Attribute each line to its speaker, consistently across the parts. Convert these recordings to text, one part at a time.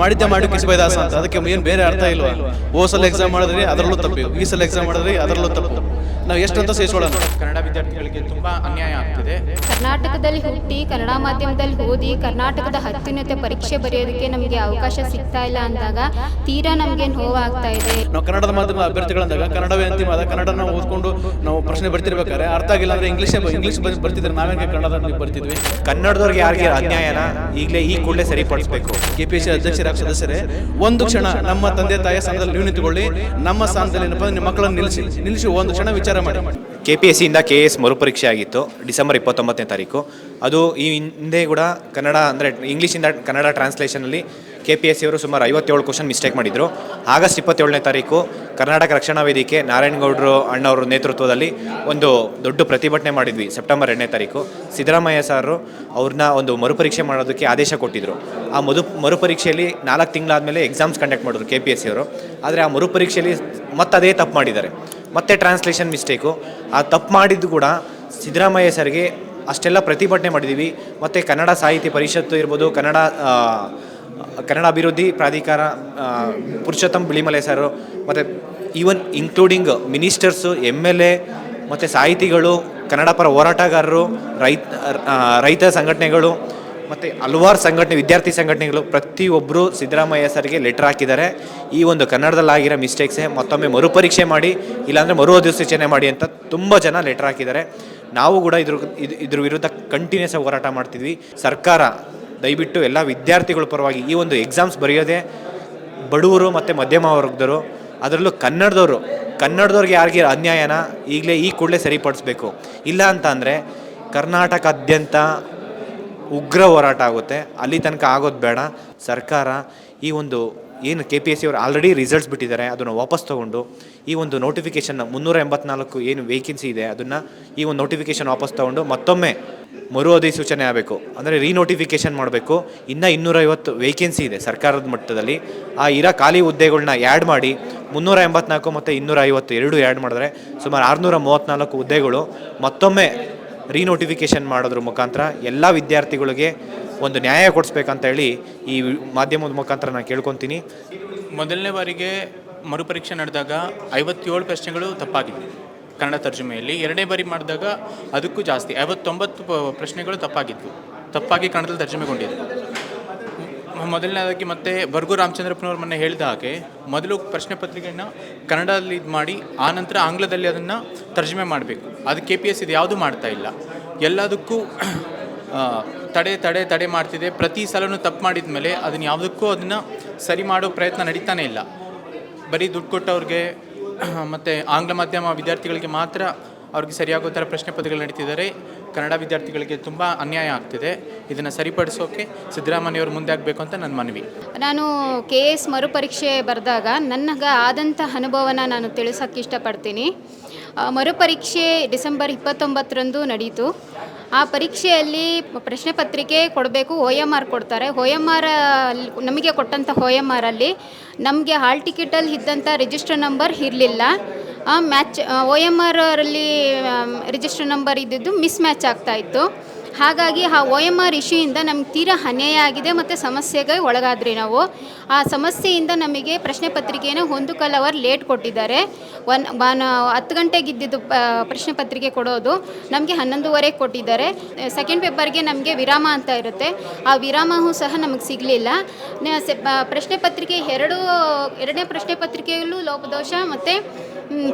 Speaker 1: ಮಾಡಿದ್ದೆ ಮಾಡಿ ಕಿಸಬೈದಾಸ ಅಂತ. ಅದಕ್ಕೆ ಏನು ಬೇರೆ ಅರ್ಥ ಇಲ್ವಾ? ಓ ಸಲ ಎಕ್ಸಾಮ್ ಮಾಡಿದ್ರಿ, ಅದರಲ್ಲೂ ತಪ್ಪು ಈ ಸಲ ಎಕ್ಸಾಮ್ ಮಾಡಿದ್ರಿ, ಅದರಲ್ಲೂ ತಪ್ಪು. ನಾವು ಎಷ್ಟಂತ ಸೇರಿಸೋಣ
Speaker 2: ಕನ್ನಡ ವಿದ್ಯಾರ್ಥಿಗಳಿಗೆ ತುಂಬಾ ಅನ್ಯಾಯ ಆಗ್ತಿದೆ.
Speaker 3: ಕರ್ನಾಟಕದಲ್ಲಿ ಹುಟ್ಟಿ ಕನ್ನಡ ಮಾಧ್ಯಮದಲ್ಲಿ ಓದಿ ಕರ್ನಾಟಕದ ಅತ್ಯುನ್ನತ ಪರೀಕ್ಷೆ ಬರೆಯೋದಕ್ಕೆ ನಮಗೆ ಅವಕಾಶ ಸಿಗ್ತಾ ಇಲ್ಲ ಅಂದಾಗ ತೀರಾ ನಮಗೆ ನೋವಾಗ್ತಾ ಇದೆ.
Speaker 1: ನಾವು ಕನ್ನಡದ ಮಾಧ್ಯಮ ಅಭ್ಯರ್ಥಿಗಳಂದಾಗ ಕನ್ನಡವೇ ಅಂತಿಮ ಅದ ಕನ್ನಡ ನಾವು ಓದ್ಕೊಂಡು ನಾವು ಪ್ರಶ್ನೆ ಬರ್ತಿರ್ಬೇಕಾದ್ರೆ ಅರ್ಥ ಆಗಿಲ್ಲ ಅಂದ್ರೆ ಇಂಗ್ಲೀಷ್ ಇಂಗ್ಲೀಷ್ ಬರ್ತಿದ್ರೆ ನಾವೇಗೆ ಕನ್ನಡ ಬರ್ತಿದ್ವಿ?
Speaker 4: ಕನ್ನಡದವ್ರಿಗೆ ಯಾರಿಗೆ ಅನ್ಯಾಯನ ಈಗಲೇ ಈ ಕೂಡಲೇ ಸರಿಪಡಿಸಬೇಕು.
Speaker 1: ಕೆ ಪಿ ಎಸ್ ಸಿ ಅಧ್ಯಕ್ಷರಾಗ ಸದಸ್ಯರೇ ಒಂದು ಕ್ಷಣ ನಮ್ಮ ತಂದೆ ತಾಯಿಯ ಸ್ಥಾನದಲ್ಲಿ ನೀವು ನಿಂತುಕೊಳ್ಳಿ. ನಮ್ಮ ಸ್ಥಾನದಲ್ಲಿ ಏನಪ್ಪ ನಿಮ್ಮ ಮಕ್ಕಳನ್ನು ನಿಲ್ಲಿಸಿ ನಿಲ್ಲಿಸಿ ಒಂದು ಕ್ಷಣ ವಿಚಾರ ಮಾಡಿ.
Speaker 4: ಕೆ ಪಿ ಎಸ್ ಸಿಯಿಂದ ಕೆ ಎಸ್ ಮರುಪರೀಕ್ಷೆ ಆಗಿತ್ತು, ಡಿಸೆಂಬರ್ ಇಪ್ಪತ್ತೊಂಬತ್ತನೇ ತಾರೀಕು. ಅದು ಈ ಹಿಂದೆ ಕೂಡ ಕನ್ನಡ ಅಂದರೆ ಇಂಗ್ಲೀಷಿಂದ ಕನ್ನಡ ಟ್ರಾನ್ಸ್ಲೇಷನಲ್ಲಿ ಕೆ ಪಿ ಎಸ್ ಸಿಯವರು ಸುಮಾರು ಐವತ್ತೇಳು ಕ್ವಶನ್ ಮಿಸ್ಟೇಕ್ ಮಾಡಿದರು. ಆಗಸ್ಟ್ ಇಪ್ಪತ್ತೇಳನೇ ತಾರೀಕು ಕರ್ನಾಟಕ ರಕ್ಷಣಾ ವೇದಿಕೆ ನಾರಾಯಣಗೌಡರು ಅಣ್ಣವರ ನೇತೃತ್ವದಲ್ಲಿ ಒಂದು ದೊಡ್ಡ ಪ್ರತಿಭಟನೆ ಮಾಡಿದ್ವಿ, ಸೆಪ್ಟೆಂಬರ್ ಎರಡನೇ ತಾರೀಕು. ಸಿದ್ದರಾಮಯ್ಯ ಸಾರು ಅವ್ರನ್ನ ಒಂದು ಮರುಪರೀಕ್ಷೆ ಮಾಡೋದಕ್ಕೆ ಆದೇಶ ಕೊಟ್ಟಿದ್ದರು ಆ ಮದು ಮರುಪರೀಕ್ಷೆಯಲ್ಲಿ ನಾಲ್ಕು ತಿಂಗಳಾದಮೇಲೆ ಎಕ್ಸಾಮ್ಸ್ ಕಂಡಕ್ಟ್ ಮಾಡಿದ್ರು ಕೆ ಪಿ ಎಸ್ ಸಿಯವರು ಆದರೆ ಆ ಮರುಪರೀಕ್ಷೆಯಲ್ಲಿ ಮತ್ತದೇ ತಪ್ಪು ಮಾಡಿದ್ದಾರೆ. ಮತ್ತೆ ಟ್ರಾನ್ಸ್ಲೇಷನ್ ಮಿಸ್ಟೇಕು ಆ ತಪ್ಪು ಮಾಡಿದ್ದು ಕೂಡ ಸಿದ್ದರಾಮಯ್ಯ ಸರ್ಗೆ ಅಷ್ಟೆಲ್ಲ ಪ್ರತಿಭಟನೆ ಮಾಡಿದ್ದೀವಿ ಮತ್ತು ಕನ್ನಡ ಸಾಹಿತ್ಯ ಪರಿಷತ್ತು ಇರ್ಬೋದು, ಕನ್ನಡ ಕನ್ನಡ ಅಭಿವೃದ್ಧಿ ಪ್ರಾಧಿಕಾರ ಪುರುಷೋತ್ತಮ್ ಬಿಳಿಮಲೆ ಸರ್, ಮತ್ತು even including ministers M L A ಮತ್ತು ಸಾಹಿತಿಗಳು, ಕನ್ನಡ ಪರ ಹೋರಾಟಗಾರರು, ರೈತ ರೈತ ಸಂಘಟನೆಗಳು ಮತ್ತು ಹಲವಾರು ಸಂಘಟನೆ, ವಿದ್ಯಾರ್ಥಿ ಸಂಘಟನೆಗಳು ಪ್ರತಿಯೊಬ್ಬರು ಸಿದ್ದರಾಮಯ್ಯ ಸರ್ಗೆ ಲೆಟರ್ ಹಾಕಿದ್ದಾರೆ. ಈ ಒಂದು ಕನ್ನಡದಲ್ಲಾಗಿರೋ ಮಿಸ್ಟೇಕ್ಸೇ ಮತ್ತೊಮ್ಮೆ ಮರುಪರೀಕ್ಷೆ ಮಾಡಿ, ಇಲ್ಲಾಂದರೆ ಮರು ಅಧಿಸೂಚನೆ ಮಾಡಿ ಅಂತ ತುಂಬ ಜನ ಲೆಟರ್ ಹಾಕಿದ್ದಾರೆ. ನಾವು ಕೂಡ ಇದ್ರ ಇದ್- ಇದ್ರ ವಿರುದ್ಧ ಕಂಟಿನ್ಯೂಸ್ ಆಗಿ ಹೋರಾಟ ಮಾಡ್ತಿದ್ವಿ. ಸರ್ಕಾರ, ದಯವಿಟ್ಟು ಎಲ್ಲ ವಿದ್ಯಾರ್ಥಿಗಳ ಪರವಾಗಿ ಈ ಒಂದು ಎಕ್ಸಾಮ್ಸ್ ಬರೆಯೋದೇ ಬಡವರು ಮತ್ತು ಮಧ್ಯಮ ವರ್ಗದವರು. ಅದರಲ್ಲೂ ಕನ್ನಡದವರು, ಕನ್ನಡದವ್ರಿಗೆ ಯಾರಿಗೆ ಅನ್ಯಾಯನ ಈಗಲೇ ಈ ಕೂಡಲೇ ಸರಿಪಡಿಸ್ಬೇಕು. ಇಲ್ಲ ಅಂತ ಅಂದರೆ ಕರ್ನಾಟಕಾದ್ಯಂತ ಉಗ್ರ ಹೋರಾಟ ಆಗುತ್ತೆ. ಅಲ್ಲಿ ತನಕ ಆಗೋದು ಬೇಡ. ಸರ್ಕಾರ ಈ ಒಂದು ಏನು ಕೆ ಪಿ ಎಸ್ ಸಿ ಅವರು ಆಲ್ರೆಡಿ ರಿಸಲ್ಟ್ಸ್ ಬಿಟ್ಟಿದ್ದಾರೆ. ಅದನ್ನು ವಾಪಸ್ ತೊಗೊಂಡು ಈ ಒಂದು ನೋಟಿಫಿಕೇಷನ್ನ ಮುನ್ನೂರ ಎಂಬತ್ನಾಲ್ಕು ಏನು ವೇಕೆನ್ಸಿ ಇದೆ, ಅದನ್ನು ಈ ಒಂದು ನೋಟಿಫಿಕೇಷನ್ ವಾಪಸ್ ತೊಗೊಂಡು ಮತ್ತೊಮ್ಮೆ ಮರು ಅಧಿಸೂಚನೆ ಆಗಬೇಕು. ಅಂದರೆ ರೀನೋಟಿಫಿಕೇಷನ್ ಮಾಡಬೇಕು. ಇನ್ನೂ ಇನ್ನೂರೈವತ್ತು ವೇಕೆನ್ಸಿ ಇದೆ ಸರ್ಕಾರದ ಮಟ್ಟದಲ್ಲಿ. ಆ ಇರೋ ಖಾಲಿ ಹುದ್ದೆಗಳನ್ನ ಆ್ಯಡ್ ಮಾಡಿ ಮುನ್ನೂರ ಎಂಬತ್ನಾಲ್ಕು ಮತ್ತು ಇನ್ನೂರ ಐವತ್ತು ಎರಡು ಆ್ಯಡ್ ಮಾಡಿದ್ರೆ ಸುಮಾರು ಆರುನೂರ ಮೂವತ್ತ್ನಾಲ್ಕು ಹುದ್ದೆಗಳು ಮತ್ತೊಮ್ಮೆ ರೀನೋಟಿಫಿಕೇಷನ್ ಮಾಡೋದ್ರ ಮುಖಾಂತರ ಎಲ್ಲ ವಿದ್ಯಾರ್ಥಿಗಳಿಗೆ ಒಂದು ನ್ಯಾಯ ಕೊಡಿಸ್ಬೇಕಂತ ಹೇಳಿ ಈ ಮಾಧ್ಯಮದ ಮುಖಾಂತರ ನಾನು ಕೇಳ್ಕೊತೀನಿ.
Speaker 2: ಮೊದಲನೇ ಬಾರಿಗೆ ಮರುಪರೀಕ್ಷೆ ನಡೆದಾಗ ಐವತ್ತೇಳು ಪ್ರಶ್ನೆಗಳು ತಪ್ಪಾಗಿದೆ ಕನ್ನಡ ತರ್ಜುಮೆಯಲ್ಲಿ. ಎರಡನೇ ಬಾರಿ ಮಾಡಿದಾಗ ಅದಕ್ಕೂ ಜಾಸ್ತಿ, ಐವತ್ತೊಂಬತ್ತು ಪ್ರಶ್ನೆಗಳು ತಪ್ಪಾಗಿದ್ವು. ತಪ್ಪಾಗಿ ಕನ್ನಡದಲ್ಲಿ ತರ್ಜುಮೆಗೊಂಡಿದ್ವು ಮ- ಮೊದಲನೇದಾಗಿ ಮತ್ತೆ ಬರ್ಗು ರಾಮಚಂದ್ರಪ್ಪನವ್ರ ಮೊನ್ನೆ ಹೇಳಿದ ಹಾಗೆ ಮೊದಲು ಪ್ರಶ್ನೆ ಪತ್ರಿಕೆಯನ್ನು ಕನ್ನಡದಲ್ಲಿ ಇದು ಮಾಡಿ ಆನಂತರ ಆಂಗ್ಲದಲ್ಲಿ ಅದನ್ನು ತರ್ಜುಮೆ ಮಾಡಬೇಕು. ಅದು ಕೆ ಪಿ ಎಸ್ ಇದು ಯಾವುದೂ ಮಾಡ್ತಾ ಇಲ್ಲ. ಎಲ್ಲದಕ್ಕೂ ತಡೆ ತಡೆ ತಡೆ ಮಾಡ್ತಿದೆ. ಪ್ರತಿ ಸಲನೂ ತಪ್ಪು ಮಾಡಿದ ಮೇಲೆ ಅದನ್ನು ಯಾವುದಕ್ಕೂ ಅದನ್ನು ಸರಿ ಮಾಡೋ ಪ್ರಯತ್ನ ನಡೀತಾನೆ ಇಲ್ಲ. ಬರೀ ದುಡ್ಡು ಕೊಟ್ಟವ್ರಿಗೆ, ಮತ್ತು ಆಂಗ್ಲ ಮಾಧ್ಯಮ ವಿದ್ಯಾರ್ಥಿಗಳಿಗೆ ಮಾತ್ರ ಅವ್ರಿಗೆ ಸರಿಯಾಗೋ ಥರ ಪ್ರಶ್ನೆ ಪತ್ರಿಕೆಗಳು ನಡೀತಿದ್ದಾರೆ. ಕನ್ನಡ ವಿದ್ಯಾರ್ಥಿಗಳಿಗೆ ತುಂಬ ಅನ್ಯಾಯ ಆಗ್ತಿದೆ. ಇದನ್ನು ಸರಿಪಡಿಸೋಕೆ ಸಿದ್ದರಾಮಯ್ಯವರು ಮುಂದೆ ಆಗಬೇಕು ಅಂತ ನನ್ನ ಮನವಿ.
Speaker 3: ನಾನು ಕೆ ಎಸ್ ಮರುಪರೀಕ್ಷೆ ಬರೆದಾಗ ನನಗೆ ಆದಂಥ ಅನುಭವನ ನಾನು ತಿಳಿಸೋಕ್ಕೆ ಇಷ್ಟಪಡ್ತೀನಿ. ಮರುಪರೀಕ್ಷೆ ಡಿಸೆಂಬರ್ ಇಪ್ಪತ್ತೊಂಬತ್ತರಂದು ನಡೀತು. ಆ ಪರೀಕ್ಷೆಯಲ್ಲಿ ಪ್ರಶ್ನೆ ಪತ್ರಿಕೆ ಕೊಡಬೇಕು, ಓ ಎಂ ಆರ್ ಕೊಡ್ತಾರೆ. ಓ ಎಂ ಆರ್ ನಮಗೆ ಕೊಟ್ಟಂಥ ಓ ಎಂ ಆರಲ್ಲಿ ನಮಗೆ ಹಾಲ್ ಟಿಕೆಟಲ್ಲಿ ಇದ್ದಂಥ ರಿಜಿಸ್ಟರ್ ನಂಬರ್ ಇರಲಿಲ್ಲ. ಮ್ಯಾಚ್ ಒ ಎಂ ಆರಲ್ಲಿ ರಿಜಿಸ್ಟರ್ ನಂಬರ್ ಇದ್ದಿದ್ದು ಮಿಸ್ ಮ್ಯಾಚ್ ಆಗ್ತಾ ಇತ್ತು. ಹಾಗಾಗಿ ಆ ಒ ಎಂ ಆರ್ ಇಶ್ಯೂಯಿಂದ ನಮ್ಗೆ ತೀರಾ ಅನ್ಯಾಯ ಆಗಿದೆ ಮತ್ತು ಸಮಸ್ಯೆಗೆ ಒಳಗಾದ್ರಿ ನಾವು. ಆ ಸಮಸ್ಯೆಯಿಂದ ನಮಗೆ ಪ್ರಶ್ನೆ ಪತ್ರಿಕೆಯನ್ನು ಒಂದು ಕಾಲ್ ಅವರ್ ಲೇಟ್ ಕೊಟ್ಟಿದ್ದಾರೆ. ಒನ್ ಹತ್ತು ಗಂಟೆಗೆ ಇದ್ದಿದ್ದು ಪ್ರಶ್ನೆ ಪತ್ರಿಕೆ ಕೊಡೋದು ನಮಗೆ ಹನ್ನೊಂದುವರೆಗೆ ಕೊಟ್ಟಿದ್ದಾರೆ. ಸೆಕೆಂಡ್ ಪೇಪರ್ಗೆ ನಮಗೆ ವಿರಾಮ ಅಂತ ಇರುತ್ತೆ. ಆ ವಿರಾಮವೂ ಸಹ ನಮಗೆ ಸಿಗಲಿಲ್ಲ. ಪ್ರಶ್ನೆ ಪತ್ರಿಕೆ ಎರಡು, ಎರಡನೇ ಪ್ರಶ್ನೆ ಪತ್ರಿಕೆಯಲ್ಲೂ ಲೋಪದೋಷ ಮತ್ತು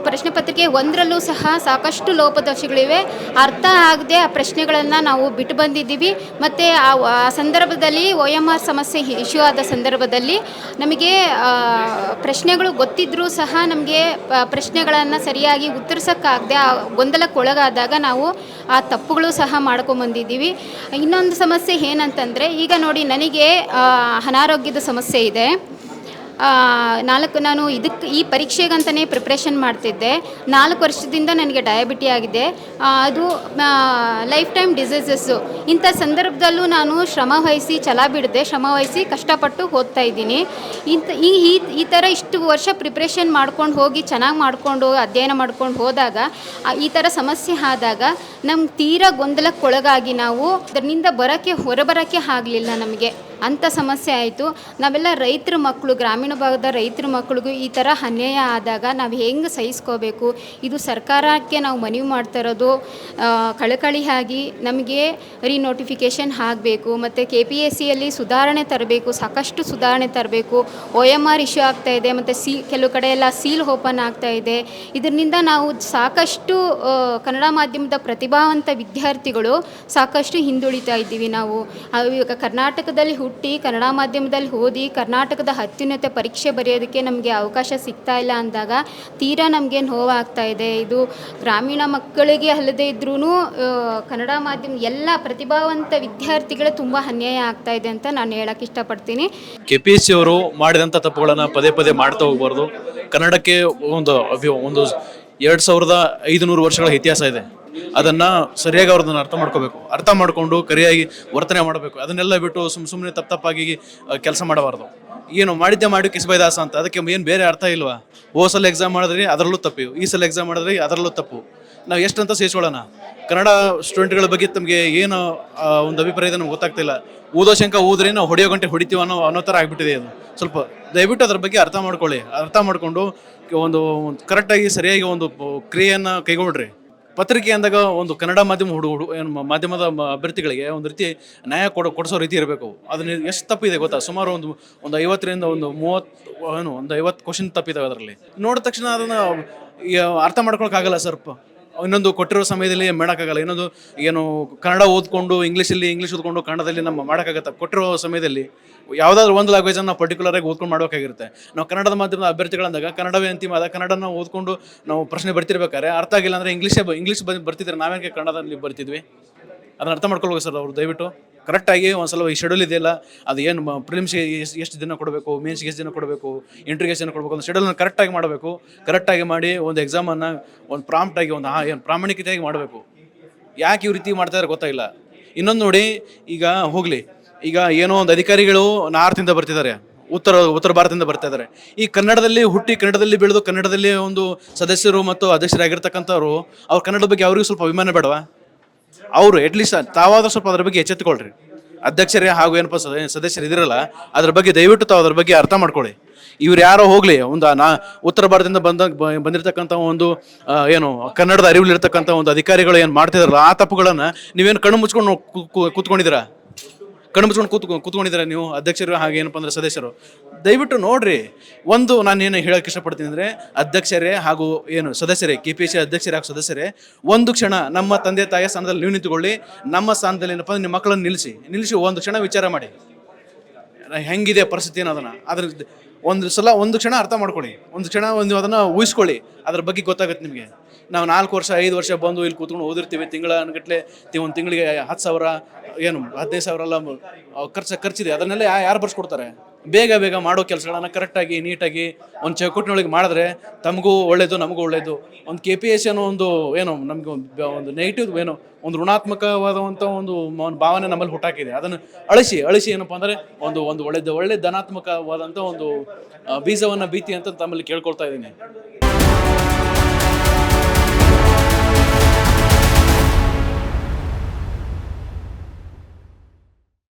Speaker 3: ಪ್ರಶ್ನೆ ಪತ್ರಿಕೆ ಒಂದರಲ್ಲೂ ಸಹ ಸಾಕಷ್ಟು ಲೋಪದೋಷಗಳಿವೆ. ಅರ್ಥ ಆಗದೆ ಆ ಪ್ರಶ್ನೆಗಳನ್ನು ನಾವು ಬಿಟ್ಟು ಬಂದಿದ್ದೀವಿ. ಮತ್ತು ಆ ಸಂದರ್ಭದಲ್ಲಿ ಒ ಎಂ ಆರ್ ಸಮಸ್ಯೆ ಇಶ್ಯೂ ಆದ ಸಂದರ್ಭದಲ್ಲಿ ನಮಗೆ ಪ್ರಶ್ನೆಗಳು ಗೊತ್ತಿದ್ದರೂ ಸಹ ನಮಗೆ ಪ್ರಶ್ನೆಗಳನ್ನು ಸರಿಯಾಗಿ ಉತ್ತರಿಸೋಕ್ಕಾಗದೆ ಆ ಗೊಂದಲಕ್ಕೊಳಗಾದಾಗ ನಾವು ಆ ತಪ್ಪುಗಳು ಸಹ ಮಾಡ್ಕೊಂಬಂದಿದ್ದೀವಿ ಇನ್ನೊಂದು ಸಮಸ್ಯೆ ಏನಂತಂದರೆ, ಈಗ ನೋಡಿ ನನಗೆ ಅನಾರೋಗ್ಯದ ಸಮಸ್ಯೆ ಇದೆ. ನಾಲ್ಕು ನಾನು ಇದಕ್ಕೆ ಈ ಪರೀಕ್ಷೆಗಂತಲೇ ಪ್ರಿಪ್ರೇಷನ್ ಮಾಡ್ತಿದ್ದೆ. ನಾಲ್ಕು ವರ್ಷದಿಂದ ನನಗೆ ಡಯಾಬಿಟಿ ಆಗಿದೆ. ಅದು ಲೈಫ್ ಟೈಮ್ ಡಿಸೀಸಸ್ಸು ಇಂಥ ಸಂದರ್ಭದಲ್ಲೂ ನಾನು ಶ್ರಮ ವಹಿಸಿ, ಛಲ ಬಿಡದೆ, ಶ್ರಮ ವಹಿಸಿ ಕಷ್ಟಪಟ್ಟು ಓದ್ತಾ ಇದ್ದೀನಿ. ಇಂಥ, ಈ, ಈ- ಈ ಥರ ಇಷ್ಟು ವರ್ಷ ಪ್ರಿಪ್ರೇಷನ್ ಮಾಡ್ಕೊಂಡು ಹೋಗಿ, ಚೆನ್ನಾಗಿ ಮಾಡಿಕೊಂಡು, ಅಧ್ಯಯನ ಮಾಡ್ಕೊಂಡು ಹೋದಾಗ ಈ ಥರ ಸಮಸ್ಯೆ ಆದಾಗ ನಮ್ಗೆ ತೀರಾ ಗೊಂದಲಕ್ಕೊಳಗಾಗಿ ನಾವು ಅದರಿಂದ ಬರೋಕ್ಕೆ, ಹೊರಬರೋಕ್ಕೆ ಆಗಲಿಲ್ಲ ನಮಗೆ. ಅಂಥ ಸಮಸ್ಯೆ ಆಯಿತು. ನಾವೆಲ್ಲ ರೈತರ ಮಕ್ಕಳು, ಗ್ರಾಮೀಣ ಭಾಗದ ರೈತರ ಮಕ್ಕಳಿಗೂ ಈ ಥರ ಅನ್ಯಾಯ ಆದಾಗ ನಾವು ಹೆಂಗೆ ಸಹಿಸ್ಕೋಬೇಕು? ಇದು ಸರ್ಕಾರಕ್ಕೆ ನಾವು ಮನವಿ ಮಾಡ್ತಾ ಇರೋದು ಕಳಕಳಿ ಕಳಕಳಿಯಾಗಿ ನಮಗೆ ರೀನೋಟಿಫಿಕೇಷನ್ ಆಗಬೇಕು, ಮತ್ತು ಕೆ ಪಿ ಎಸ್ ಸಿಯಲ್ಲಿ ಸುಧಾರಣೆ ತರಬೇಕು, ಸಾಕಷ್ಟು ಸುಧಾರಣೆ ತರಬೇಕು. ಒ ಎಂ ಆರ್ ಇಶ್ಯೂ ಆಗ್ತಾ ಇದೆ, ಮತ್ತು ಸಿ, ಕೆಲವು ಕಡೆ ಎಲ್ಲ ಸೀಲ್ ಓಪನ್ ಆಗ್ತಾ ಇದೆ. ಇದರಿಂದ ನಾವು ಸಾಕಷ್ಟು ಕನ್ನಡ ಮಾಧ್ಯಮದ ಪ್ರತಿಭಾವಂತ ವಿದ್ಯಾರ್ಥಿಗಳು ಸಾಕಷ್ಟು ಹಿಂದುಳಿತಾ ಇದ್ದೀವಿ ನಾವು. ಇವಾಗ ಕರ್ನಾಟಕದಲ್ಲಿ ಹುಟ್ಟಿ ಕನ್ನಡ ಮಾಧ್ಯಮದಲ್ಲಿ ಓದಿ ಕರ್ನಾಟಕದ ಅತ್ಯುನ್ನತ ಪರೀಕ್ಷೆ ಬರೆಯೋದಕ್ಕೆ ನಮಗೆ ಅವಕಾಶ ಸಿಗ್ತಾ ಇಲ್ಲ ಅಂದಾಗ ತೀರಾ ನಮಗೆ ನೋವಾಗ್ತಾ ಇದೆ. ಇದು ಗ್ರಾಮೀಣ ಮಕ್ಕಳಿಗೆ ಅಲ್ಲದೆ ಇದ್ರೂ ಕನ್ನಡ ಮಾಧ್ಯಮ ಎಲ್ಲ ಪ್ರತಿಭಾವಂತ ವಿದ್ಯಾರ್ಥಿಗಳೇ ತುಂಬ ಅನ್ಯಾಯ ಆಗ್ತಾ ಇದೆ ಅಂತ ನಾನು ಹೇಳಕ್ಕೆ ಇಷ್ಟಪಡ್ತೀನಿ.
Speaker 1: ಕೆ ಪಿ ಎಸ್ ಸಿ ಅವರು ಮಾಡಿದಂಥ ತಪ್ಪುಗಳನ್ನು ಪದೇ ಪದೇ ಮಾಡ್ತಾ ಹೋಗ್ಬಾರ್ದು. ಕನ್ನಡಕ್ಕೆ ಒಂದು ಒಂದು ಎರಡು ಸಾವಿರದ ಐದುನೂರು ವರ್ಷಗಳ ಇತಿಹಾಸ ಇದೆ. ಅದನ್ನು ಸರಿಯಾಗಿ ಅವ್ರದನ್ನ ಅರ್ಥ ಮಾಡ್ಕೋಬೇಕು. ಅರ್ಥ ಮಾಡಿಕೊಂಡು ಕರಿಯಾಗಿ ವರ್ತನೆ ಮಾಡಬೇಕು. ಅದನ್ನೆಲ್ಲ ಬಿಟ್ಟು ಸುಮ್ಮ ಸುಮ್ಮನೆ ತಪ್ಪ ತಪ್ಪಾಗಿ ಕೆಲಸ ಮಾಡಬಾರ್ದು. ಏನು ಮಾಡಿದ್ದೆ ಮಾಡಿ ಕಿಸಬೈದಾಸ ಅಂತ. ಅದಕ್ಕೆ ಏನು ಬೇರೆ ಅರ್ಥ ಇಲ್ವಾ? ಓ ಸಲ ಎಕ್ಸಾಮ್ ಮಾಡಿದ್ರಿ ಅದರಲ್ಲೂ ತಪ್ಪು. ಈ ಸಲ ಎಕ್ಸಾಮ್ ಮಾಡಿದ್ರಿ ಅದರಲ್ಲೂ ತಪ್ಪು. ನಾವು ಎಷ್ಟಂತ ಸೇರಿಸ್ಕೊಳ್ಳೋಣ? ಕನ್ನಡ ಸ್ಟೂಡೆಂಟ್ಗಳ ಬಗ್ಗೆ ತಮಗೆ ಏನು ಒಂದು ಅಭಿಪ್ರಾಯ ನಮ್ಗೆ ಗೊತ್ತಾಗ್ತಿಲ್ಲ. ಓದೋ ಶಂಕ ಓದ್ರಿ ನಾವು ಹೊಡೆಯೋ ಗಂಟೆ ಹೊಡಿತೀವಿ ಅನ್ನೋ ಅನ್ನೋ ಥರ ಆಗಿಬಿಟ್ಟಿದೆ ಅದು. ಸ್ವಲ್ಪ ದಯವಿಟ್ಟು ಅದ್ರ ಬಗ್ಗೆ ಅರ್ಥ ಮಾಡ್ಕೊಳ್ಳಿ. ಅರ್ಥ ಮಾಡಿಕೊಂಡು ಒಂದು ಕರೆಕ್ಟಾಗಿ ಸರಿಯಾಗಿ ಒಂದು ಕ್ರಿಯೆಯನ್ನು ಕೈಗೊಳ್ರಿ ಪತ್ರಿಕೆ ಅಂದಾಗ ಒಂದು ಕನ್ನಡ ಮಾಧ್ಯಮ ಹುಡುಗರು ಹುಡು, ಏನು ಮಾಧ್ಯಮದ ಅಭ್ಯರ್ಥಿಗಳಿಗೆ ಒಂದು ರೀತಿ ನ್ಯಾಯ ಕೊಡೋ, ಕೊಡಿಸೋ ರೀತಿ ಇರಬೇಕು ಅದನ್ನ ಎಷ್ಟು ತಪ್ಪಿದೆ ಗೊತ್ತಾ? ಸುಮಾರು ಒಂದು ಒಂದು ಐವತ್ತರಿಂದ ಒಂದು ಮೂವತ್ತು, ಏನು, ಒಂದು ಐವತ್ತು ಕ್ವಶನ್ ತಪ್ಪಿದಾವೆ ಅದರಲ್ಲಿ. ನೋಡಿದ ತಕ್ಷಣ ಅದನ್ನು ಅರ್ಥ ಮಾಡ್ಕೊಳಕ್ಕಾಗಲ್ಲ ಸ್ವಲ್ಪ ಇನ್ನೊಂದು ಕೊಟ್ಟಿರೋ ಸಮಯದಲ್ಲಿ ಮಾಡೋಕ್ಕಾಗಲ್ಲ. ಇನ್ನೊಂದು ಏನು ಕನ್ನಡ ಓದ್ಕೊಂಡು, ಇಂಗ್ಲೀಷಲ್ಲಿ ಇಂಗ್ಲೀಷ್ ಓದ್ಕೊಂಡು ಕನ್ನಡದಲ್ಲಿ ನಮ್ಮ ಮಾಡೋಕ್ಕಾಗತ್ತೆ? ಕೊಟ್ಟಿರೋ ಸಮಯದಲ್ಲಿ ಯಾವುದಾದ್ರೂ ಒಂದು ಲ್ಯಾಂಗ್ವೇಜನ್ನು ನಾವು ಪರ್ಟಿಕ್ಯುಲರಾಗಿ ಓದ್ಕೊಂಡು ಮಾಡಬೇಕಾಗಿರುತ್ತೆ. ನಾವು ಕನ್ನಡದ ಮಾಧ್ಯಮದ ಅಭ್ಯರ್ಥಿಗಳಂದಾಗ ಕನ್ನಡವೇ ಅಂತಿಮ. ಅದ ಕನ್ನಡನ ಓದ್ಕೊಂಡು ನಾವು ಪ್ರಶ್ನೆ ಬರ್ತಿರ್ಬೇಕಾದ್ರೆ ಅರ್ಥ ಆಗಿಲ್ಲ ಅಂದರೆ ಇಂಗ್ಲೀಷೇ ಇಂಗ್ಲೀಷ್ ಬರ್ತಿದ್ರೆ ನಾವೇಕೆ ಕನ್ನಡದಲ್ಲಿ ಬರ್ತಿದ್ವಿ? ಅದನ್ನ ಅರ್ಥ ಮಾಡ್ಕೊಳ್ಬೇಕು ಸರ್ ಅವರು, ದಯವಿಟ್ಟು. ಕರೆಕ್ಟಾಗಿ ಒಂದು ಸಲ ಈ ಶೆಡ್ಯೂಲ್ ಇದೆಯಲ್ಲ, ಅದು ಏನು ಪ್ರಿಲಿಮ್ಸ್ಗೆ ಎಷ್ಟು ದಿನ ಕೊಡಬೇಕು ಮೇನ್ಸ್ಗೆ ಎಷ್ಟು ದಿನ ಕೊಡಬೇಕು ಇಂಟ್ರಿಗೆ ಎಷ್ಟು ದಿನ ಕೊಡಬೇಕು, ಒಂದು ಶೆಡ್ಯೂಲ್ನ ಕರೆಕ್ಟಾಗಿ ಮಾಡಬೇಕು ಕರೆಕ್ಟಾಗಿ ಮಾಡಿ ಒಂದು ಎಕ್ಸಾಮನ್ನು ಒಂದು ಪ್ರಾಂಪ್ಟಾಗಿ ಒಂದು ಏನು ಪ್ರಾಮಾಣಿಕತೆಯಾಗಿ ಮಾಡಬೇಕು. ಯಾಕೆ ಈ ರೀತಿ ಮಾಡ್ತಾ ಇದ್ದಾರೆ ಗೊತ್ತಾಗಿಲ್ಲ. ಇನ್ನೊಂದು ನೋಡಿ, ಈಗ ಹೋಗಲಿ. ಈಗ ಏನೋ ಒಂದು ಅಧಿಕಾರಿಗಳು ನಾರ್ತಿಂದ ಬರ್ತಿದ್ದಾರೆ, ಉತ್ತರ ಉತ್ತರ ಭಾರತದಿಂದ ಬರ್ತಾ ಇದ್ದಾರೆ. ಈ ಕನ್ನಡದಲ್ಲಿ ಹುಟ್ಟಿ, ಕನ್ನಡದಲ್ಲಿ ಬೆಳೆದು, ಕನ್ನಡದಲ್ಲಿ ಒಂದು ಸದಸ್ಯರು ಮತ್ತು ಅಧ್ಯಕ್ಷರಾಗಿರ್ತಕ್ಕಂಥವ್ರು, ಅವ್ರ ಕನ್ನಡದ ಬಗ್ಗೆ ಅವ್ರಿಗೂ ಸ್ವಲ್ಪ ಅಭಿಮಾನ ಬೇಡವಾ? ಅವರು ಅಟ್ಲೀಸ್ಟ್ ತಾವಾದ್ರೂ ಸ್ವಲ್ಪ ಅದ್ರ ಬಗ್ಗೆ ಎಚ್ಚೆತ್ತುಕೊಳ್ರಿ. ಅಧ್ಯಕ್ಷರೇ ಹಾಗೂ ಏನಪ್ಪ ಸದ- ಸದಸ್ಯರು ಇದಿರಲ್ಲ, ಅದ್ರ ಬಗ್ಗೆ ದಯವಿಟ್ಟು ತಾವು ಅದ್ರ ಬಗ್ಗೆ ಅರ್ಥ ಮಾಡ್ಕೊಳ್ಳಿ. ಇವ್ರು ಯಾರೋ ಹೋಗ್ಲಿ, ಒಂದು ನಾ, ಉತ್ತರ ಭಾರತದಿಂದ ಬಂದ, ಬಂದಿರತಕ್ಕಂಥ ಒಂದು ಏನು, ಕನ್ನಡದ ಅರಿವಿಲಿರ್ತಕ್ಕಂಥ ಒಂದು ಅಧಿಕಾರಿಗಳು ಏನು ಮಾಡ್ತಿದಾರಲ್ಲ, ಆ ತಪ್ಪುಗಳನ್ನು ನೀವೇನು ಕಣ್ಣು ಮುಚ್ಕೊಂಡು ಕೂತ್ಕೊಂಡಿದ್ದೀರಾ? ಕಣ್ಣು ಮುಚ್ಕೊಂಡು ಕೂತ್ ಕೂತ್ಕೊಂಡಿದ್ದೀರಾ ನೀವು ಅಧ್ಯಕ್ಷರು ಹಾಗೆ ಏನಪ್ಪ ಅಂದ್ರೆ ಸದಸ್ಯರು. ದಯವಿಟ್ಟು ನೋಡ್ರಿ, ಒಂದು ನಾನು ಏನು ಹೇಳಕ್ಕೆ ಇಷ್ಟಪಡ್ತೀನಿ ಅಂದರೆ ಅಧ್ಯಕ್ಷರೇ ಹಾಗೂ ಏನು ಸದಸ್ಯರೇ ಕೆ ಪಿ ಎಸ್ ಸಿ ಅಧ್ಯಕ್ಷರೇ ಹಾಗೂ ಸದಸ್ಯರೇ, ಒಂದು ಕ್ಷಣ ನಮ್ಮ ತಂದೆ ತಾಯಿಯ ಸ್ಥಾನದಲ್ಲಿ ನೀವು ನಿಂತುಕೊಳ್ಳಿ, ನಮ್ಮ ಸ್ಥಾನದಲ್ಲಿ ಏನಪ್ಪ ನಿಮ್ಮ ಮಕ್ಕಳನ್ನು ನಿಲ್ಲಿಸಿ ನಿಲ್ಲಿಸಿ ಒಂದು ಕ್ಷಣ ವಿಚಾರ ಮಾಡಿ. ಹೆಂಗಿದೆ ಪರಿಸ್ಥಿತಿ ಅನ್ನೋದನ್ನ, ಅದ್ರ ಒಂದು ಸಲ ಒಂದು ಕ್ಷಣ ಅರ್ಥ ಮಾಡ್ಕೊಳ್ಳಿ, ಒಂದು ಕ್ಷಣ ಒಂದು ಅದನ್ನು ಊಹಿಸ್ಕೊಳ್ಳಿ, ಅದ್ರ ಬಗ್ಗೆ ಗೊತ್ತಾಗುತ್ತೆ ನಿಮಗೆ. ನಾವು ನಾಲ್ಕು ವರ್ಷ, ಐದು ವರ್ಷ ಬಂದು ಇಲ್ಲಿ ಕೂತ್ಕೊಂಡು ಓದಿರ್ತೀವಿ, ತಿಂಗಳ ಅನ್ಗಟ್ಲೆ ಒಂದು ತಿಂಗಳಿಗೆ ಹತ್ತು ಸಾವಿರ ಏನು, ಹದಿನೈದು ಸಾವಿರ ಎಲ್ಲ ಖರ್ಚು ಖರ್ಚಿದೆ. ಅದನ್ನೆಲ್ಲ ಯಾರು ಬರ್ಸ್ಕೊಡ್ತಾರೆ? ಬೇಗ ಬೇಗ ಮಾಡೋ ಕೆಲಸಗಳನ್ನ ಕರೆಕ್ಟಾಗಿ ನೀಟಾಗಿ ಒಂದು ಚೌಕಟ್ಟಿನೊಳಗೆ ಮಾಡಿದ್ರೆ ತಮಗೂ ಒಳ್ಳೇದು, ನಮಗೂ ಒಳ್ಳೇದು. ಒಂದು ಕೆ ಪಿ ಎಸ್ ಅನ್ನೋ ಒಂದು ಏನು, ನಮಗೆ ಒಂದು ಒಂದು ನೆಗೆಟಿವ್ ಏನು, ಒಂದು ಋಣಾತ್ಮಕವಾದಂಥ ಒಂದು ಭಾವನೆ ನಮ್ಮಲ್ಲಿ ಹುಟ್ಟಾಕಿದೆ. ಅದನ್ನು ಅಳಿಸಿ ಅಳಿಸಿ ಏನಪ್ಪ ಅಂದರೆ ಒಂದು ಒಂದು ಒಳ್ಳೆಯದು ಒಳ್ಳೆ ಧನಾತ್ಮಕವಾದಂಥ ಒಂದು ಬೀಜವನ್ನು ಭೀತಿ ಅಂತ ತಮ್ಮಲ್ಲಿ ಕೇಳ್ಕೊಳ್ತಾ ಇದ್ದೀನಿ.